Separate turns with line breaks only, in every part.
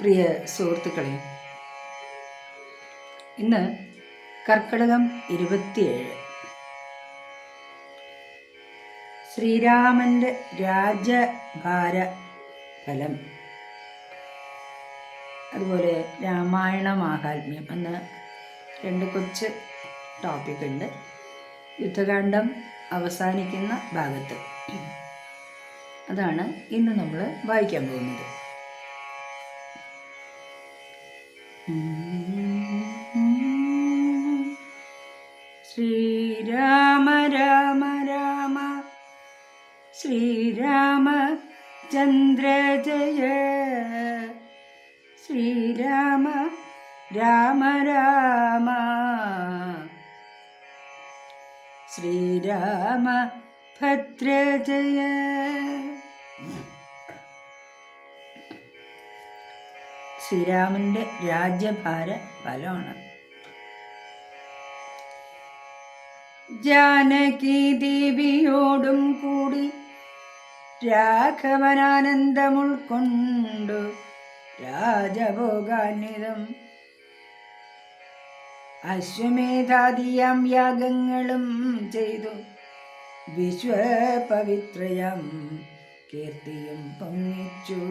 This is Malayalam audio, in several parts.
പ്രിയ സുഹൃത്തുക്കളെ ഇന്ന് കർക്കടകം ഇരുപത്തിയേഴ്. ശ്രീരാമന്റെ രാജഭാര ഫലം. അതുപോലെ രാമായണ മാഹാത്മ്യം എന്ന രണ്ട് കൊച്ച് ടോപ്പിക് ഉണ്ട് യുദ്ധകാന്ഡം അവസാനിക്കുന്ന ഭാഗത്ത്. അതാണ് ഇന്ന് നമ്മൾ വായിക്കാൻ പോകുന്നത്. ശ്രീരാമ രാമ രാമ. ശ്രീരാമ ചന്ദ്ര ജയ. ശ്രീരാമ രാമ രാമ. ശ്രീരാമ ഭദ്ര ജയ ശ്രീരാമന്റെ രാജ്യഭാര ഫലമാണ്. ജാനകി ദേവിയോടും കൂടി രാഘവനാനന്ദം ഉൾക്കൊണ്ടു രാജഭോഗാന്വിതം. അശ്വമേധാദിയാം യാഗങ്ങളും ചെയ്തു. വിശ്വപവിത്രയം കീർത്തിയും പൊങ്ങിച്ചു.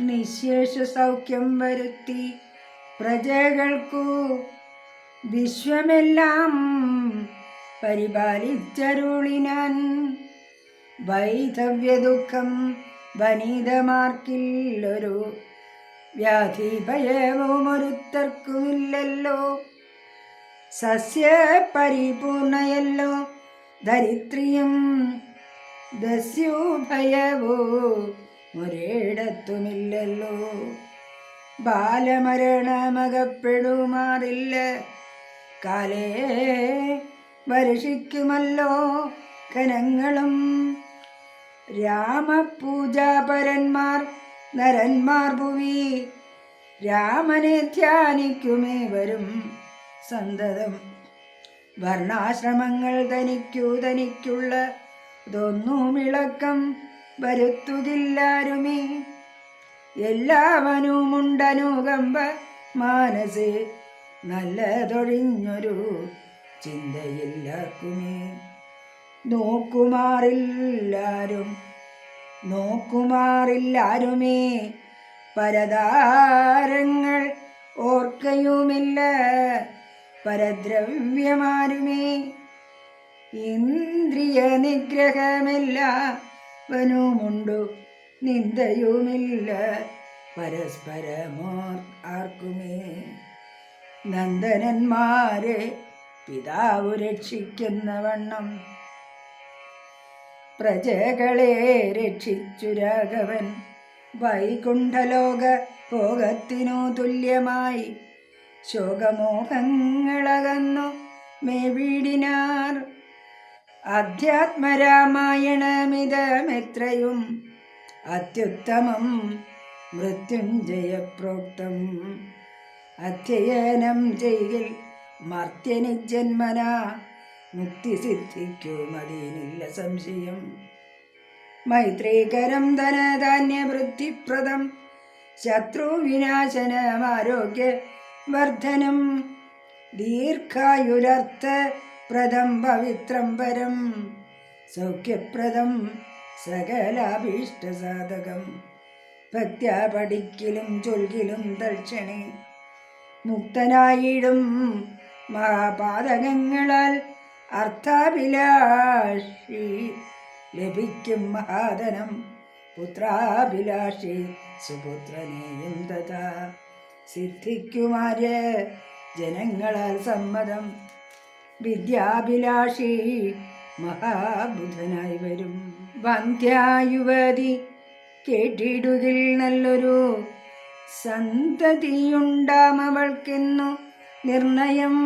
നിശേഷ സൗഖ്യം വരുത്തി പ്രജകൾക്കു വിശ്വമെല്ലാം പരിപാലിച്ചരുളിനാൻ. വൈധവ്യ ദുഃഖം വനിതമാർക്കില്ലൊരു വ്യാധി ഭയവും ഒരുത്തർക്കുമില്ലല്ലോ സസ്യ പരിപൂർണയല്ലോ ദരിദ്രിയും ദസ്യുഭയവോ ഒരിടത്തുമില്ലല്ലോ. ബാലമരണമകപ്പെടുമാറില്ല. കാലേ വർഷിക്കുമല്ലോ കനങ്ങളും രാമപൂജാപരന്മാർ നരന്മാർ ഭുവി രാമനെ ധ്യാനിക്കുമേ വരും സന്തതം. വർണാശ്രമങ്ങൾ തനിക്കു തനിക്കുള്ള ഇതൊന്നുമിളക്കം വരുത്തുകില്ലാരുമേ. എല്ലാവനുമുണ്ടനുകമ്പ മാനസേ നല്ലതൊഴിഞ്ഞൊരു ചിന്തയില്ലാക്കുമേ. നോക്കുമാറില്ലാരും നോക്കുമാറില്ലാരുമേ. പരതാരങ്ങൾ ഓർക്കയുമില്ല പരദ്രവ്യമാരുമേ. ഇന്ദ്രിയ നിഗ്രഹമെല്ലാവനുമുണ്ടു നിന്ദയുമില്ല. പരസ്പരമോ ആർക്കുമേ? നന്ദനന്മാരെ പിതാവ് രക്ഷിക്കുന്ന വണ്ണം. പ്രജകളെ രക്ഷിച്ചു രാഘവൻ. വൈകുണ്ഠലോക ഭോഗത്തിനു തുല്യമായി ശോകമോഹങ്ങളകന്നു മേവീടിനാർ. അധ്യാത്മരാമായണമിതമെത്രയും അത്യുത്തമം മൃത്യുഞ്ജയപ്രോക്തം. അധ്യയനം ചെയ്യിൽ മർത്യനി ജന്മന മുക്തി സിദ്ധിക്കുമതിനില്ല സംശയം. മൈത്രീകരം ധനധാന്യവൃദ്ധിപ്രദം ശത്രുവിനാശനമാരോഗ്യ വർധനം ദീർഘായുരർത്ഥ പ്രദം പവിത്രം പരം സൗഖ്യപ്രദം സകലാഭീഷ്ടസാധകം ഭക്ത്യാ പഠിക്കലും ചൊൽകിലും തൽക്ഷണേ മുക്തനായിടും മഹാപാതകങ്ങളാൽ അർത്ഥാഭിലാഷി. ലഭിക്കും മഹാധനം പുത്രാഭിലാഷി. സുപുത്രനെയും തഥാ സിദ്ധിക്കുമാര് ജനങ്ങളാൽ സമ്മതം വിദ്യാഭിലാഷി മഹാബുധനായി വരും. വന്ധ്യായുവതി കേട്ടിടുകിൽ നല്ലൊരു സന്തതിയുണ്ടാമവൾക്കെന്നു നിർണയം.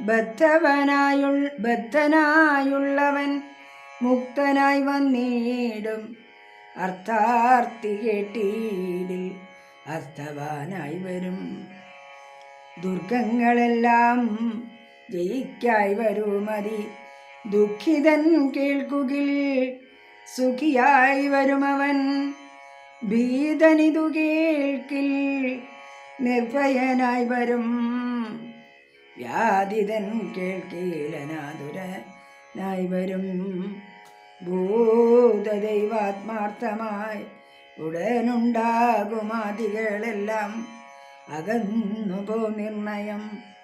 ബദ്ധവനായുൾ ബദ്ധനായുള്ളവൻ മുക്തനായി വന്നിടും. അർത്ഥാർത്ഥി കേട്ടീടിൽ അർത്ഥവാനായി വരും. ദുർഗങ്ങളെല്ലാം ജയിക്കായി വരുമതി ദുഃഖിതൻ കേൾക്കുകിൽ സുഖിയായി വരുമവൻ. ഭീതനിതു കേൾക്കിൽ നിർഭയനായി വരും. വ്യാധിതൻ കേൾക്കീലനാതുരനായി വരും. ഭൂതദൈവാത്മാർത്ഥമായി ഉടനുണ്ടാകുമാതികളെല്ലാം അകന്നു പോ നിർണയം.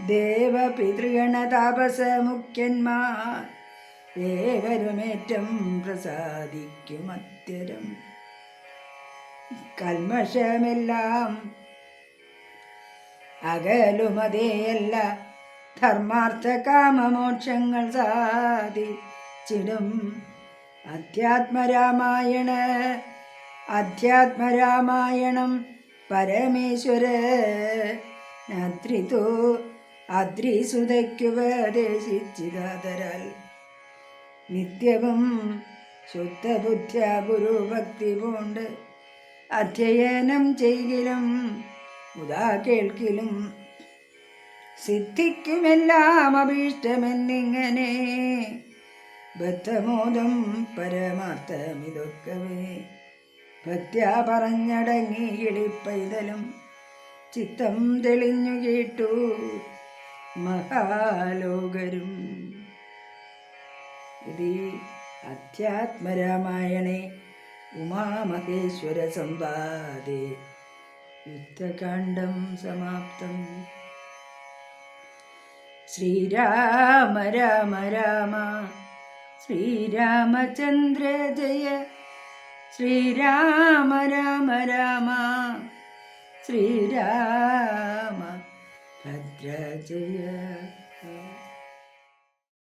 ദേവപിതൃഗണ താപസ മുഖ്യന്മാർ പ്രസാദിക്കും അത്യരം കൽമഷമെല്ലാം. അകലുമതേയല്ല ധർമാർത്ഥ കാമമോക്ഷങ്ങൾ സാധിച്ചിടും. അധ്യാത്മരാമായണ അധ്യാത്മരാമായണം പരമേശ്വര അദ്രിതോ അദ്രിസുതയ്ക്കുപദേശിച്ചിതാതരാൽ നിത്യവും ശുദ്ധബുദ്ധ്യ ഗുരുഭക്തി പൂണ്ട്. അധ്യയനം ചെയ്യലും ഉദാ കേൾക്കിലും സിദ്ധിക്കുമെല്ലാം അഭീഷ്ടമെന്നിങ്ങനെ ബദ്ധമോദം പരമാർത്ഥമിതൊക്കവേ. ഭക്ത്യ പറഞ്ഞടങ്ങി ഇളിപ്പൈതലും ചിത്തം തെളിഞ്ഞു കേട്ടു. മഹാലോകരും. ഇത് അധ്യാത്മരാമായണേ ഉമാമഹേശ്വര സംവാദേ യുദ്ധകാണ്ഡം സമാപ്തം. ശ്രീരാമ രാമ രാമ ശ്രീരാമചന്ദ്ര ജയ. ശ്രീരാമ രാമ രാമ ശ്രീരാമ ഭദ്ര ജയ